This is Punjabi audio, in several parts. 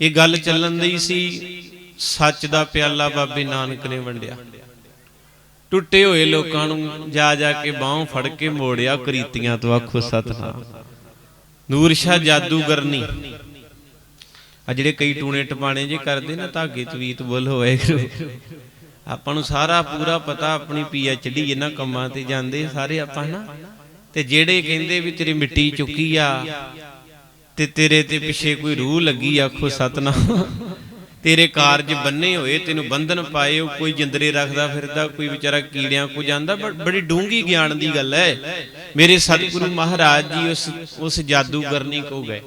ਇਹ ਗੱਲ ਚੱਲਣ ਦੀ ਸੀ, ਸੱਚ ਦਾ ਪਿਆਲਾ ਬਾਬੇ ਨਾਨਕ ਨੇ ਵੰਡਿਆ। ਟੁੱਟੇ ਹੋਏ ਲੋਕਾਂ ਨੂੰ ਜਾ ਜਾ ਕੇ ਬਾਹੋਂ ਫੜ ਕੇ ਮੋੜਿਆ ਕਰੀਤੀਆਂ ਤੋਂ ਆਖੋ ਸਤਨਾਮ। ਨੂਰ ਸ਼ਾਹ ਜਾਦੂਗਰਨੀ ਆ ਜਿਹੜੇ ਕਈ ਟੂਣੇ ਟਪਾਣੇ ਜੇ ਕਰਦੇ ਨਾ, ਧਾਗੇ ਤਵੀਤ ਬੁੱਲ ਹੋਏ। ਆਪਾਂ ਨੂੰ ਸਾਰਾ ਪੂਰਾ ਪਤਾ ਆਪਣੀ ਪੀ ਐਚ ਪੀਐਚਡੀ ਇਹਨਾਂ ਕੰਮਾਂ ਤੇ ਜਾਂਦੇ ਸਾਰੇ ਆਪਾਂ ਨਾ। ਤੇ ਜਿਹੜੇ ਕਹਿੰਦੇ ਵੀ ਤੇਰੀ ਮਿੱਟੀ ਚੁੱਕੀ ਆ ਤੇ ਤੇਰੇ ਤੇ ਪਿੱਛੇ ਕੋਈ ਰੂਹ ਲੱਗੀ, ਆਖੋ ਸਤਨਾਮ। ਤੇਰੇ ਕਾਰਜ ਬੰਨੇ ਹੋਏ, ਤੈਨੂੰ ਬੰਧਨ ਪਾਏ, ਉਹ ਕੋਈ ਜਿੰਦਰੇ ਰੱਖਦਾ ਫਿਰਦਾ, ਕੋਈ ਵਿਚਾਰਾ ਕੀੜਿਆਂ ਕੋ ਜਾਂਦਾ, ਬੜੀ ਡੂੰਗੀ ਗਿਆਨ ਦੀ ਗੱਲ ਹੈ ਮੇਰੇ ਸਤਿਗੁਰੂ ਮਹਾਰਾਜ ਜੀ ਉਸ ਉਸ ਜਾਦੂਗਰਨੀ ਕੋ ਗਏ।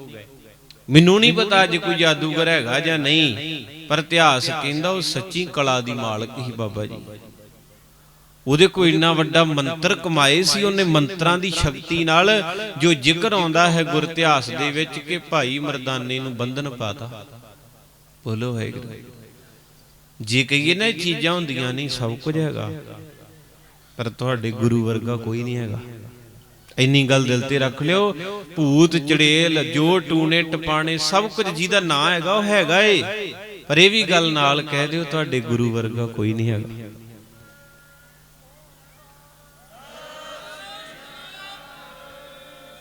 ਮੈਨੂੰ ਨਹੀਂ ਪਤਾ ਅੱਜ ਕੋਈ ਜਾਦੂਗਰ ਹੈਗਾ ਜਾਂ ਨਹੀਂ, ਪਰ ਇਤਿਹਾਸ ਕਹਿੰਦਾ ਉਹ ਸੱਚੀ ਕਲਾ ਦੀ ਮਾਲਕ ਹੀ ਬਾਬਾ ਜੀ। ਉਹਦੇ ਕੋਈ ਇੰਨਾ ਵੱਡਾ ਮੰਤਰ ਕਮਾਏ ਸੀ, ਉਹਨੇ ਮੰਤਰਾਂ ਦੀ ਸ਼ਕਤੀ ਨਾਲ ਜੋ ਜ਼ਿਕਰ ਆਉਂਦਾ ਹੈ ਗੁਰ ਇਤਿਹਾਸ ਦੇ ਵਿੱਚ ਕਿ ਭਾਈ ਮਰਦਾਨੇ ਨੂੰ ਬੰਧਨ ਪਾਤਾ। ਬੋਲੋ ਵਾਹਿਗੁਰੂ। ਜੇ ਕਹੀਏ ਨਾ ਇਹ ਚੀਜ਼ਾਂ ਹੁੰਦੀਆਂ ਨਹੀਂ, ਸਭ ਕੁਝ ਹੈਗਾ। ਪਰ ਤੁਹਾਡੇ ਗੁਰੂ ਵਰਗਾ ਕੋਈ ਨਹੀਂ ਹੈਗਾ। ਇੰਨੀ ਗੱਲ ਦਿਲ ਤੇ ਰੱਖ ਲਿਓ, ਭੂਤ, ਚੜੇਲ, ਜੋ ਟੂਨੇ ਟਪਾਣੇ, ਸਭ ਕੁਝ ਜਿਹਦਾ ਨਾਂ ਹੈਗਾ, ਉਹ ਹੈਗਾ ਏ। ਪਰ ਇਹ ਵੀ ਗੱਲ ਨਾਲ ਕਹਿ ਦਿਓ, ਤੁਹਾਡੇ ਗੁਰੂ ਵਰਗਾ ਕੋਈ ਨਹੀਂ ਹੈਗਾ।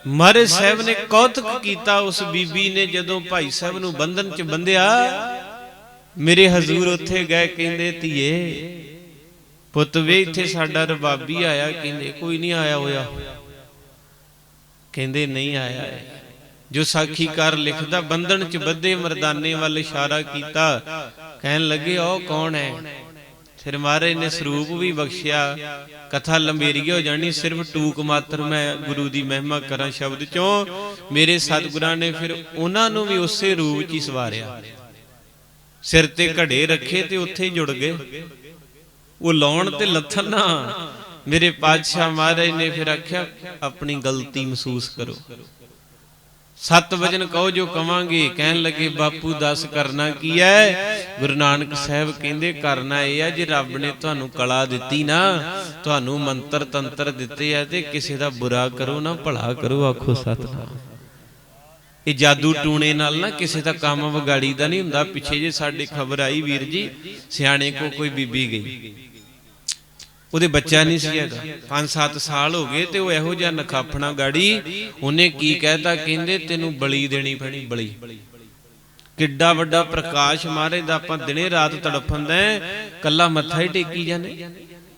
ਮਹਾਰਾਜ ਸਾਹਿਬ ਨੇ ਕੌਤਕ ਕੀਤਾ ਉਸ ਬੀਬੀ ਨੇ ਜਦੋਂ ਭਾਈ ਸਾਹਿਬ ਨੂੰ ਬੰਧਨ 'ਚ ਬੰਧਿਆ, ਮੇਰੇ ਹਜ਼ੂਰ ਉੱਥੇ ਗਏ ਕਹਿੰਦੇ, ਧੀਏ, ਪੁੱਤ ਵੇ, ਇੱਥੇ ਸਾਡਾ ਰਬਾਬੀ ਆਇਆ, ਕਹਿੰਦੇ, ਕੋਈ ਨਹੀਂ ਆਇਆ ਹੋਇਆ। ਕਹਿੰਦੇ, ਨਹੀਂ ਆਇਆ ਹੈ। ਜੋ ਸਾਖੀਕਾਰ ਲਿਖਦਾ, ਬੰਧਨ 'ਚ ਬੱਧੇ ਮਰਦਾਨੇ ਵੱਲ ਇਸ਼ਾਰਾ ਕੀਤਾ, ਕਹਿਣ ਲੱਗੇ, ਉਹ ਕੌਣ ਹੈ? ਫਿਰ ਮਹਾਰਾਜ ਨੇ ਸਰੂਪ ਵੀ ਬਖਸ਼ਿਆ, ਕਥਾ ਲੰਬੇਰੀ ਹੋ ਜਾਣੀ ਸਿਰਫ ਟੂਕ ਮਾਤਰ ਮੈਂ ਗੁਰੂ ਦੀ ਮਹਿਮਾ ਕਰਾਂ ਸ਼ਬਦ ਚੋਂ। ਮੇਰੇ ਸਤਿਗੁਰਾਂ ਨੇ ਫਿਰ ਉਹਨਾਂ ਨੂੰ ਵੀ ਉਸੇ ਰੂਪ 'ਚ ਹੀ ਸਵਾਰਿਆ। ਸਿਰ ਤੇ ਘੜੇ ਰੱਖੇ ਤੇ ਉੱਥੇ ਹੀ ਜੁੜ ਗਏ। ਉਹ ਲਾਉਣ ਤੇ ਲੱਥਣ ਨਾ। ਮੇਰੇ ਪਾਤਸ਼ਾਹ ਮਹਾਰਾਜ ਨੇ ਫਿਰ ਆਖਿਆ, ਆਪਣੀ ਗਲਤੀ ਮਹਿਸੂਸ ਕਰੋ। ਸਤ ਵਜਨ ਕਹੋ ਜੋ ਕਵਾਂਗੇ, ਕਹਿਣ ਲੱਗੇ, ਬਾਪੂ, ਦੱਸ ਕਰਨਾ ਕੀ ਹੈ? ਗੁਰੂ ਨਾਨਕ ਸਾਹਿਬ ਕਹਿੰਦੇ, ਕਰਨਾ ਇਹ ਹੈ ਜੇ ਰੱਬ ਨੇ ਤੁਹਾਨੂੰ ਕਲਾ ਦਿੱਤੀ ਨਾ, ਤੁਹਾਨੂੰ ਮੰਤਰ ਤੰਤਰ ਦਿੱਤੇ ਆ ਤੇ ਕਿਸੇ ਦਾ ਬੁਰਾ ਕਰੋ ਨਾ, ਭਲਾ ਕਰੋ, ਆਖੋ ਸਤਨਾਮ। ਇਹ ਜਾਦੂ ਟੂਣੇ ਨਾਲ ਨਾ ਕਿਸੇ ਦਾ ਕੰਮ ਵਿਗਾੜੀ ਦਾ ਨਹੀਂ ਹੁੰਦਾ। ਪਿੱਛੇ ਜੇ ਸਾਡੇ ਖਬਰ ਆਈ ਵੀਰ ਜੀ, ਸਿਆਣੇ ਕੋ ਕੋਈ ਬੀਬੀ ਗਈ। ਉਹਦੇ ਬੱਚਾ ਨਹੀਂ ਸੀ ਹੈਗਾ। 5-7 ਸਾਲ ਹੋ ਗਏ ਤੇ ਉਹ ਇਹੋ ਜਿਹਾ ਨਖਾਫਣਾ ਗਾੜੀ, ਉਹਨੇ ਕੀ ਕਹਿਤਾ? ਕਹਿੰਦੇ, ਤੈਨੂੰ ਬਲੀ ਦੇਣੀ ਪੈਣੀ, ਬਲੀ। ਕਿੱਡਾ ਵੱਡਾ ਪ੍ਰਕਾਸ਼ ਮਾਰੇ ਦਾ ਆਪਾਂ ਦਿਨੇ ਰਾਤ ਤੜਫੰਦਾ ਕੱਲਾ ਮੱਥਾ ਹੀ ਟੇਕੀ ਜਾਂਦੇ।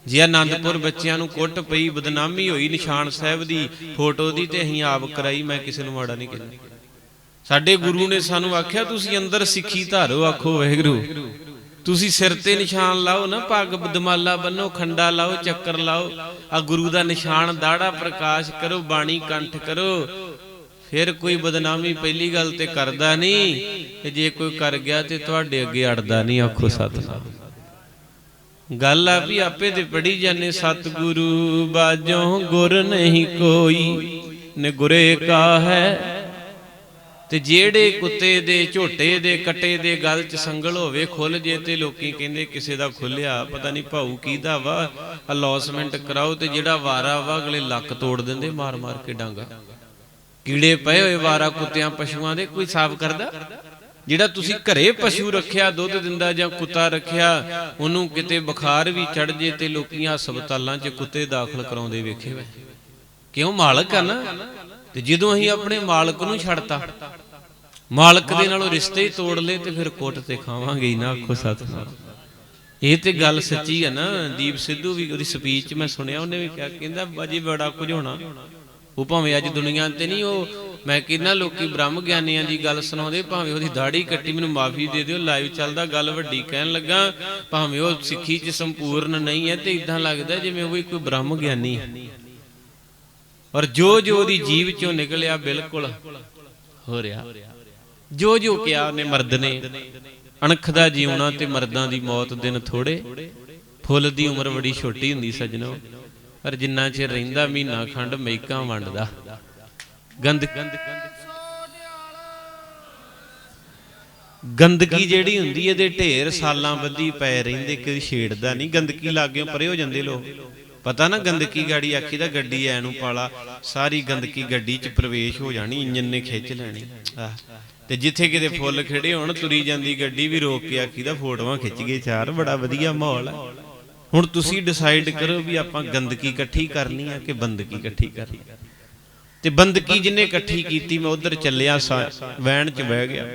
ਜੇ ਆਨੰਦਪੁਰ ਬੱਚਿਆਂ ਨੂੰ ਕੁੱਟ ਪਈ, ਬਦਨਾਮੀ ਹੋਈ ਨਿਸ਼ਾਨ ਸਾਹਿਬ ਦੀ ਫੋਟੋ ਦੀ ਤੇ ਅਸੀਂ ਆਪ ਕਰਾਈ, ਮੈਂ ਕਿਸੇ ਨੂੰ ਮਾੜਾ ਨਹੀਂ ਕਹਿੰਦਾ। ਸਾਡੇ ਗੁਰੂ ਨੇ ਸਾਨੂੰ ਆਖਿਆ, ਤੁਸੀਂ ਅੰਦਰ ਸਿੱਖੀ ਧਾਰੋ, ਆਖੋ ਵਾਹਿਗੁਰੂ। ਤੁਸੀਂ ਸਿਰ ਤੇ ਨਿਸ਼ਾਨ ਲਾਓ ਨਾ, ਪੱਗ ਦਮਾਲਾ ਬੰਨੋ, ਖੰਡਾ ਲਾਓ, ਚੱਕਰ ਲਾਓ। ਆ ਗੁਰੂ ਦਾ ਨਿਸ਼ਾਨ ਦਾੜਾ ਪ੍ਰਕਾਸ਼ ਕਰੋ, ਬਾਣੀ ਕੰਠ ਕਰੋ। ਫਿਰ ਕੋਈ ਬਦਨਾਮੀ ਪਹਿਲੀ ਗੱਲ ਤੇ ਕਰਦਾ ਨਹੀਂ, ਤੇ ਜੇ ਕੋਈ ਕਰ ਗਿਆ ਤੇ ਤੁਹਾਡੇ ਅੱਗੇ ਅੜਦਾ ਨਹੀਂ, ਆਖੋ ਸਤਨਾਮ। ਗੱਲ ਆ ਵੀ ਆਪੇ ਤੇ ਪੜੀ ਜਾਂਦੇ, ਸਤਿਗੁਰੂ ਬਾਝੋਂ ਗੁਰ ਨਹੀਂ ਕੋਈ ਨੇ ਗੁਰੇ ਕਾ ਹੈ ਤੇ ਜਿਹੜੇ ਕੁੱਤੇ ਦੇ ਝੋਟੇ ਦੇ ਕੱਟੇ ਦੇ ਗਲ 'ਚ ਸੰਗਲ ਹੋਵੇ, ਖੁੱਲ ਜੇ ਤੇ ਲੋਕੀ ਕਹਿੰਦੇ ਕਿਸੇ ਦਾ ਖੁੱਲਿਆ, ਪਤਾ ਨਹੀਂ ਭਾਊ ਕੀਦਾ ਵਾ ਅਲੌਸਮੈਂਟ ਕਰਾਓ ਤੇ ਜਿਹੜਾ ਵਾਰਾ ਵਾ ਅਗਲੇ ਲੱਕ ਤੋੜ ਦਿੰਦੇ, ਮਾਰ ਮਾਰ ਕੇ ਡਾਂਗਾ। ਕੀੜੇ ਪਏ ਹੋਏ ਵਾਰਾ ਕੁੱਤਿਆਂ ਪਸ਼ੂਆਂ ਦੇ, ਕੋਈ ਸਾਫ਼ ਕਰਦਾ? ਜਿਹੜਾ ਤੁਸੀਂ ਘਰੇ ਪਸ਼ੂ ਰੱਖਿਆ, ਦੁੱਧ ਦਿੰਦਾ ਜਾਂ ਕੁੱਤਾ ਰੱਖਿਆ, ਉਹਨੂੰ ਕਿਤੇ ਬੁਖਾਰ ਵੀ ਚੜ ਜੇ ਤੇ ਲੋਕੀ ਹਸਪਤਾਲਾਂ 'ਚ ਕੁੱਤੇ ਦਾਖਲ ਕਰਾਉਂਦੇ ਵੇਖੇ ਵੇ। ਕਿਉਂ ਮਾਲਕ ਆ ਨਾ? ਤੇ ਜਦੋਂ ਅਸੀਂ ਆਪਣੇ ਮਾਲਕ ਨੂੰ ਛੱਡਤਾ, ਮਾਲਕ ਦੇ ਨਾਲੋਂ ਰਿਸ਼ਤੇ ਹੀ ਤੋੜ ਲਏ ਤੇ ਫਿਰ ਕੁੱਟ ਤੇ ਖਾਵਾਂਗੇ ਹੀ ਨਾ, ਆਖੋ ਸਤਿਨਾਮ। ਇਹ ਤੇ ਗੱਲ ਸੱਚੀ ਹੈ ਨਾ, ਦੀਪ ਸਿੱਧੂ ਵੀ ਉਹਦੀ ਸਪੀਚ ਮੈਂ ਸੁਣਿਆ, ਉਹਨੇ ਵੀ ਕਿਹਾ, ਕਹਿੰਦਾ ਬਾਜੀ ਬੜਾ ਕੁਝ ਹੋਣਾ। ਉਹ ਭਾਵੇਂ ਅੱਜ ਦੁਨੀਆ ਤੇ ਨਹੀਂ, ਉਹ ਮੈਂ ਕਹਿੰਦਾ ਲੋਕੀ ਬ੍ਰਹਮ ਗਿਆਨੀਆਂ ਦੀ ਗੱਲ ਸੁਣਾਉਂਦੇ, ਭਾਵੇਂ ਉਹਦੀ ਦਾੜੀ ਕੱਟੀ ਮੈਨੂੰ ਮਾਫੀ ਦੇ ਦਿਓ ਲਾਈਵ ਚੱਲਦਾ, ਗੱਲ ਵੱਡੀ ਕਹਿਣ ਲੱਗਾ, ਭਾਵੇਂ ਉਹ ਸਿੱਖੀ 'ਚ ਸੰਪੂਰਨ ਨਹੀਂ ਹੈ ਤੇ ਇਦਾਂ ਲੱਗਦਾ ਜਿਵੇਂ ਉਹ ਵੀ ਕੋਈ ਬ੍ਰਹਮ ਗਿਆਨੀ ਹੈ। ਔਰ ਜੋ ਜੋ ਉਹਦੀ ਜੀਵ ਚੋਂ ਨਿਕਲਿਆ ਬਿਲਕੁਲ ਹੋ ਰਿਹਾ। ਜੋ ਜੋ ਕਿਹਾ ਉਹਨੇ ਮਰਦ ਨੇ ਅਣਖ ਦਾ ਜੀਉਣਾ ਤੇ ਮਰਦਾਂ ਦੀ ਮੌਤ ਦਿਨ ਥੋੜੇ, ਫੁੱਲ ਦੀ ਉਮਰ ਬੜੀ ਛੋਟੀ ਹੁੰਦੀ ਸਜਣੋ, ਪਰ ਜਿੰਨਾ ਚਿਰ ਰਹਿੰਦਾ ਮਹੀਨਾ ਖੰਡ ਮੈਕਾਂ ਵੰਡਦਾ। ਗੰਦ ਗੰਦਗੀ ਜਿਹੜੀ ਹੁੰਦੀ ਇਹਦੇ ਢੇਰ ਸਾਲਾਂ ਬੱਧੀ ਪਏ ਰਹਿੰਦੇ ਕੋਈ ਛੇੜਦਾ ਨਹੀਂ, ਗੰਦਗੀ ਲਾਗਿਓ ਪਰੇ ਹੋ ਜਾਂਦੇ ਲੋਕ। ਪਤਾ ਨਾ ਗੰਦਗੀ ਗਾੜੀ ਆਖੀ ਦਾ ਗੱਡੀ ਐ ਨੂੰ ਪਾਲਾ, ਸਾਰੀ ਗੰਦਗੀ ਗੱਡੀ 'ਚ ਪ੍ਰਵੇਸ਼ ਹੋ ਜਾਣੀ ਇੰਜਨ ਨੇ ਖਿੱਚ ਲੈਣੀ। ਤੇ ਜਿੱਥੇ ਕਿਤੇ ਫੁੱਲ ਖੜੇ ਹੋਣ, ਤੁਰੀ ਜਾਂਦੀ ਗੱਡੀ ਵੀ ਰੋਕ ਕੇ ਆਖੀ ਦਾ ਫੋਟੋਆਂ ਖਿੱਚ ਗਏ ਚਾਰ, ਬੜਾ ਵਧੀਆ ਮਾਹੌਲ ਹੈ ਹੁਣ ਤੁਸੀਂ ਡਿਸਾਈਡ ਕਰੋ ਵੀ ਆਪਾਂ ਗੰਦਗੀ ਇਕੱਠੀ ਕਰਨੀ ਆ ਕਿ ਬੰਦਗੀ ਇਕੱਠੀ ਕਰਨੀ ਤੇ ਬੰਦਗੀ ਜਿਹਨੇ ਇਕੱਠੀ ਕੀਤੀ, ਮੈਂ ਉਧਰ ਚੱਲਿਆ ਸਾਂ ਵੈਣ 'ਚ ਬਹਿ ਗਿਆ।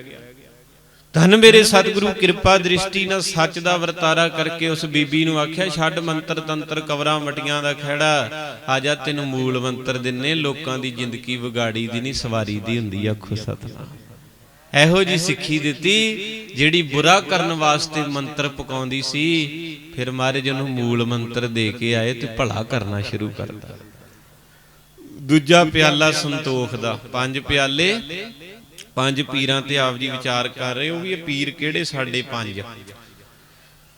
ਧੰਨ ਮੇਰੇ ਸਤਿਗੁਰੂ, ਕਿਰਪਾ ਦ੍ਰਿਸ਼ਟੀ ਨਾਲ ਸੱਚ ਦਾ ਵਰਤਾਰਾ ਕਰਕੇ ਉਸ ਬੀਬੀ ਨੂੰ ਆਖਿਆ, ਛੱਡ ਮੰਤਰ ਤੰਤਰ ਕਵਰਾਂ ਮਟੀਆਂ ਦਾ ਖਹਿੜਾ, ਆ ਜਾ ਤੈਨੂੰ ਮੂਲ ਮੰਤਰ ਦਿੰਨੇ, ਲੋਕਾਂ ਦੀ ਜ਼ਿੰਦਗੀ ਵਿਗਾੜੀ ਦੀ ਨਹੀਂ, ਸਵਾਰੀ ਦੀ ਹੁੰਦੀ ਆਖੋ ਸਤਨਾਮ। ਇਹੋ ਜੀ ਸਿੱਖੀ ਦਿੱਤੀ, ਜਿਹੜੀ ਬੁਰਾ ਕਰਨ ਵਾਸਤੇ ਮੰਤਰ ਪਕਾਉਂਦੀ ਸੀ, ਫਿਰ ਮਹਾਰਾਜ ਉਹਨੂੰ ਮੂਲ ਮੰਤਰ ਦੇ ਕੇ ਆਏ ਤੇ ਭਲਾ ਕਰਨਾ ਸ਼ੁਰੂ ਕਰਦਾ ਦੂਜਾ ਪਿਆਲਾ ਸੰਤੋਖ ਦਾ, ਪੰਜ ਪਿਆਲੇ ਪੰਜ ਪੀਰਾਂ ਤੇ ਆਪ ਜੀ ਵਿਚਾਰ ਕਰ ਰਹੇ ਹੋ ਵੀ ਇਹ ਪੀਰ ਕਿਹੜੇ ਸਾਡੇ ਪੰਜ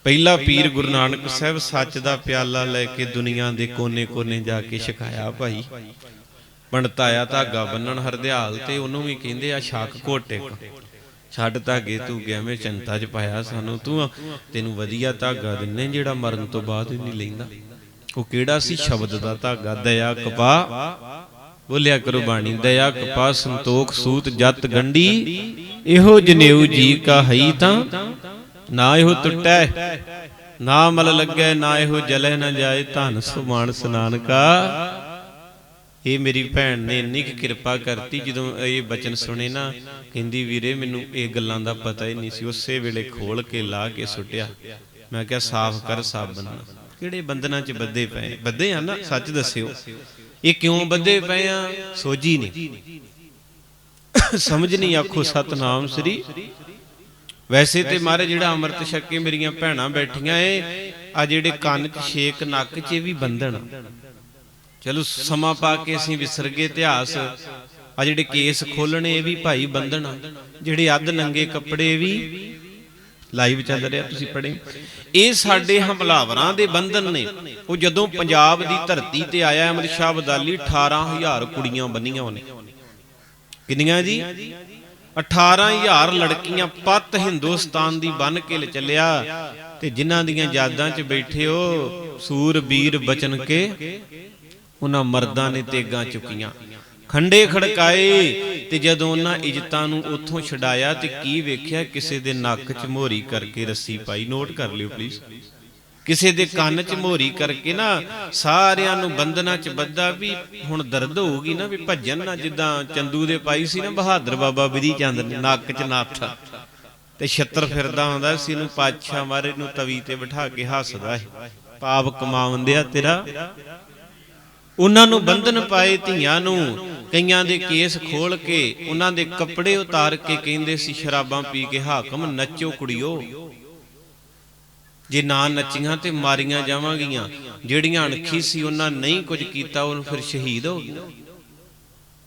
ਪਹਿਲਾ ਪੀਰ ਗੁਰੂ ਨਾਨਕ ਸਾਹਿਬ ਸੱਚ ਦਾ ਪਿਆਲਾ ਲੈ ਕੇ ਦੁਨੀਆ ਦੇ ਕੋਨੇ-ਕੋਨੇ ਜਾ ਕੇ ਛਕਾਇਆ ਭਾਈ। ਪੰਡਤ ਧਾਗਾ ਬੰਨਣ ਹਰਦਿਆਲ ਤੇ ਉਹਨੂੰ ਵੀ ਕਹਿੰਦੇ ਆ ਸ਼ਾਕ ਘੋਟੇ ਛੱਡ ਧਾਗੇ ਤੂੰ ਗਿਆ ਮੈਂ ਚਿੰਤਾ ਚ ਪਾਇਆ ਸਾਨੂੰ ਤੂੰ ਤੈਨੂੰ ਵਧੀਆ ਧਾਗਾ ਦਿੰਨੇ ਜਿਹੜਾ ਮਰਨ ਤੋਂ ਬਾਅਦ ਨਹੀਂ ਲੈਂਦਾ। ਉਹ ਕਿਹੜਾ ਸੀ? ਸ਼ਬਦ ਦਾ ਧਾਗਾ, ਦਇਆ ਕਪਾ ਬੋਲਿਆ ਕਰੋ ਬਾਣੀ, ਦਇਆ ਕਪਾ ਸੰਤੋਖ, ਸੂਤ ਜਤ ਗੰਢੀ, ਇਹੋ ਜਨੇਊ ਜੀ ਕਾ ਹਈ ਤਾਂ, ਨਾ ਇਹੋ ਟੁੱਟੈ, ਨਾ ਮਲ ਲੱਗੈ, ਨਾ ਇਹੋ ਜਲੇ ਨਾ ਜਾਏ, ਧਨ ਸੁਮਾਨ ਸਨਾਨ ਕਾ। ਇਹ ਮੇਰੀ ਭੈਣ ਨੇ ਇੰਨੀ ਕੁ ਕਿਰਪਾ ਕਰਤੀ, ਜਦੋਂ ਇਹ ਬਚਨ ਸੁਣੇ ਨਾ, ਕਹਿੰਦੀ, ਵੀਰੇ, ਮੈਨੂੰ ਇਹ ਗੱਲਾਂ ਦਾ ਪਤਾ ਹੀ ਨਹੀਂ ਸੀ, ਉਸੇ ਵੇਲੇ ਖੋਲ ਕੇ ਲਾ ਕੇ ਸੁੱਟਿਆ। ਮੈਂ ਕਿਹਾ, ਸਾਫ਼ ਕਰ ਸਾਬਣ ਕਿਹੜੇ ਬੰਧਨਾਂ 'ਚ ਬੱਦੇ ਪਏ? ਬੱਦੇ ਆ ਨਾ, ਸੱਚ ਦੱਸਿਓ। ਇਹ ਕਿਉਂ ਬੱਧੇ ਪਏ ਆ? ਸੋਝੀ ਨਹੀਂ। ਸਮਝ ਨਹੀਂ ਆਖੋ ਸਤਨਾਮ ਸ੍ਰੀ। ਵੈਸੇ ਤੇ ਮਹਾਰਾਜ ਜਿਹੜਾ ਅੰਮ੍ਰਿਤ ਛਕੇ ਮੇਰੀਆਂ ਭੈਣਾਂ ਬੈਠੀਆਂ ਏ, ਆ ਜਿਹੜੇ ਕੰਨ 'ਚ ਛੇਕ, ਨੱਕ 'ਚ ਇਹ ਵੀ ਬੰਧਨ ਚਲੋ ਸਮਾਂ ਪਾ ਕੇ ਅਸੀਂ ਵਿਸਰ ਗਏ ਇਤਿਹਾਸ। ਆ ਜਿਹੜੇ ਕੇਸ ਖੋਲਣੇ ਇਹ ਵੀ ਭਾਈ ਬੰਧਨ ਜਿਹੜੇ ਅੱਧ ਨੰਗੇ ਕੱਪੜੇ ਵੀ ਲਾਈਵ ਚੱਲ ਰਿਹਾ ਤੁਸੀਂ ਪੜ੍ਹੇ। ਇਹ ਸਾਡੇ ਹਮਲਾਵਰਾਂ ਦੇ ਬੰਧਨ ਨੇ। ਉਹ ਜਦੋਂ ਪੰਜਾਬ ਦੀ ਧਰਤੀ ਤੇ ਆਇਆ ਅਮਰ ਸ਼ਾਹ ਬਦਾਲੀ 18000 ਕੁੜੀਆਂ ਬੰਨੀਆਂ ਉਹਨੇ। ਕਿੰਨੀਆਂ ਜੀ? 18000 ਲੜਕੀਆਂ ਪੱਤ ਹਿੰਦੁਸਤਾਨ ਦੀ ਬੰਨ ਕੇ ਲ ਚੱਲਿਆ। ਤੇ ਜਿਨ੍ਹਾਂ ਦੀਆਂ ਯਾਦਾਂ 'ਚ ਬੈਠੇ ਹੋ ਸੂਰਬੀਰ ਬਚਨ ਕੇ, ਉਹਨਾਂ ਮਰਦਾਂ ਨੇ ਤੇਗਾਂ ਚੁੱਕੀਆਂ। ਖੰਡੇ ਖੜਕਾਏ ਤੇ ਜਦੋਂ ਉਹਨਾਂ ਇੱਜ਼ਤਾਂ ਨੂੰ ਉੱਥੋਂ ਛਡਾਇਆ ਤੇ ਕੀ ਵੇਖਿਆ, ਕਿਸੇ ਦੇ ਨੱਕ 'ਚ ਮੋਹਰੀ ਕਰਕੇ ਰੱਸੀ ਪਾਈ। ਨੋਟ ਕਰ ਲਿਓ ਪਲੀਜ਼ ਕਿਸੇ ਦੇ ਕੰਨ 'ਚ ਮੋਹਰੀ ਕਰਕੇ ਨਾ ਸਾਰਿਆਂ ਨੂੰ ਬੰਧਨਾਂ 'ਚ ਬੱਧਾ ਵੀ ਹੁਣ ਦਰਦ ਹੋਊਗੀ ਨਾ ਵੀ ਭੱਜਣ ਨਾ, ਜਿੱਦਾਂ ਚੰਦੂ ਦੇ ਪਾਈ ਸੀ ਨਾ ਬਹਾਦਰ ਬਾਬਾ ਬਿਧੀ ਚੰਦ ਨੇ, ਨੱਕ 'ਚ ਨੱਥ। ਤੇ ਛੱਤਰ ਫਿਰਦਾ ਹੁੰਦਾ ਸੀ, ਇਹਨੂੰ ਪਾਤਸ਼ਾਹ ਮਾਰੇ ਨੂੰ ਤਵੀ ਤੇ ਬਿਠਾ ਕੇ ਹੱਸਦਾ ਸੀ। ਪਾਪ ਕਮਾਉਂਦਿਆ ਤੇਰਾ ਉਹਨਾਂ ਨੂੰ ਬੰਧਨ ਪਾਏ ਧੀਆਂ ਨੂੰ, ਕਈਆਂ ਦੇ ਕੇਸ ਖੋਲ ਕੇ ਉਹਨਾਂ ਦੇ ਕੱਪੜੇ ਉਤਾਰ ਕੇ ਕਹਿੰਦੇ ਸੀ, ਸ਼ਰਾਬਾਂ ਪੀ ਕੇ ਹਾਕਮ ਨੱਚੋ ਕੁੜਿਓ। ਜੇ ਨਾ ਨੱਚੀਆਂ ਤੇ ਮਾਰੀਆਂ ਜਾਵਾਂਗੀਆਂ। ਜਿਹੜੀਆਂ ਅਣਖੀ ਸੀ, ਉਹਨਾਂ ਨਹੀਂ ਕੁਝ ਕੀਤਾ ਉਹ ਫਿਰ ਸ਼ਹੀਦ ਹੋ ਗਈਆਂ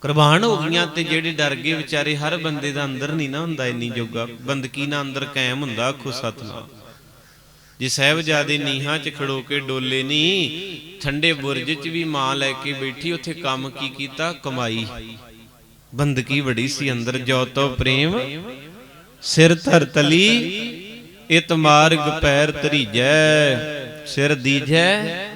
ਕੁਰਬਾਨ ਹੋ ਗਈਆਂ ਤੇ ਜਿਹੜੇ ਡਰ ਗਏ, ਵਿਚਾਰੇ ਹਰ ਬੰਦੇ ਦਾ ਅੰਦਰ ਨਹੀਂ ਨਾ ਹੁੰਦਾ, ਇੰਨੀ ਜੋਗਾ। ਬੰਦਕੀ ਨਾ ਅੰਦਰ ਕਾਇਮ ਹੁੰਦਾ, ਆਖੋ ਸਤਨਾਮ। ਜੇ ਸਾਹਿਬਜ਼ਾਦੇ ਨੀਹਾਂ 'ਚ ਖੜੋ ਕੇ ਡੋਲੇ ਨਹੀਂ ਠੰਡੇ ਬੁਰਜ 'ਚ ਵੀ ਮਾਂ ਲੈ ਕੇ ਬੈਠੀ, ਉੱਥੇ ਕੰਮ ਕੀ ਕੀਤਾ? ਕਮਾਈ। ਬੰਦਗੀ ਬੜੀ ਸੀ ਅੰਦਰ, ਜੋ ਤੋ ਪ੍ਰੇਮ, ਸਿਰ ਧਰ ਤਲੀ ਇਤ ਮਾਰਗ ਪੈਰ ਧਰੀਜੈ, ਸਿਰ ਦੀਜੈ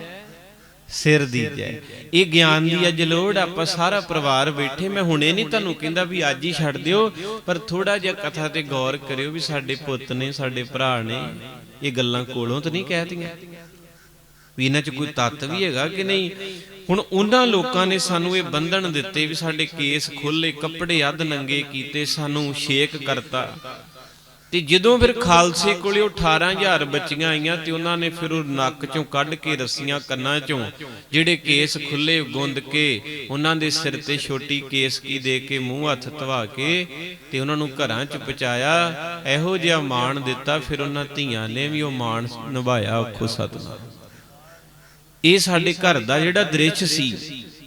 ਸਿਰ ਦੀਜੈ ਇਹ ਗਿਆਨ ਦੀ ਅੱਜ ਲੋੜ, ਆਪਾਂ ਸਾਰਾ ਪਰਿਵਾਰ ਬੈਠੇ। ਮੈਂ ਹੁਣੇ ਨਹੀਂ ਤੁਹਾਨੂੰ ਕਹਿੰਦਾ ਵੀ ਅੱਜ ਹੀ ਛੱਡ ਦਿਓ, ਪਰ ਥੋੜਾ ਜਿਹਾ ਕਥਾ ਤੇ ਗੌਰ ਕਰਿਓ ਵੀ ਸਾਡੇ ਪੁੱਤ ਨੇ, ਸਾਡੇ ਭਰਾ ਨੇ ਇਹ ਗੱਲਾਂ ਕੋਲੋਂ ਤਾਂ ਨਹੀਂ ਕਹਿਤੀਆਂ ਵੀ ਇਹਨਾਂ 'ਚ ਕੋਈ ਤੱਤ ਵੀ ਹੈਗਾ ਕਿ ਨਹੀਂ? ਹੁਣ ਉਹਨਾਂ ਲੋਕਾਂ ਨੇ ਸਾਨੂੰ ਇਹ ਬੰਧਨ ਦਿੱਤੇ ਵੀ ਸਾਡੇ ਕੇਸ ਖੁੱਲੇ ਕੱਪੜੇ ਅੱਧ ਨੰਗੇ ਕੀਤੇ, ਸਾਨੂੰ ਸ਼ੇਕ ਕਰਤਾ। ਤੇ ਜਦੋਂ ਫਿਰ ਖਾਲਸੇ ਕੋਲੇ ਉਹ 18000 ਬੱਚੀਆਂ ਆਈਆਂ ਤੇ ਉਹਨਾਂ ਨੇ ਫਿਰ ਉਹ ਨੱਕ ਚੋਂ ਕੱਢ ਕੇ ਰੱਸੀਆਂ ਕੰਨਾਂ ਚੋਂ ਜਿਹੜੇ ਕੇਸ ਖੁੱਲੇ ਗੁੰਦ ਕੇ ਉਹਨਾਂ ਦੇ ਸਿਰ ਤੇ ਛੋਟੀ ਕੇਸ ਕੀ ਦੇ ਕੇ ਮੂੰਹ ਹੱਥ ਧਵਾ ਕੇ ਤੇ ਉਹਨਾਂ ਨੂੰ ਘਰਾਂ 'ਚ ਪਹੁੰਚਾਇਆ। ਇਹੋ ਜਿਹਾ ਮਾਣ ਦਿੱਤਾ ਫਿਰ ਉਹਨਾਂ ਧੀਆਂ ਨੇ ਵੀ ਉਹ ਮਾਣ ਨਿਭਾਇਆ ਆਖੋ ਸਤਨਾਮ। ਇਹ ਸਾਡੇ ਘਰ ਦਾ ਜਿਹੜਾ ਦ੍ਰਿਸ਼ ਸੀ।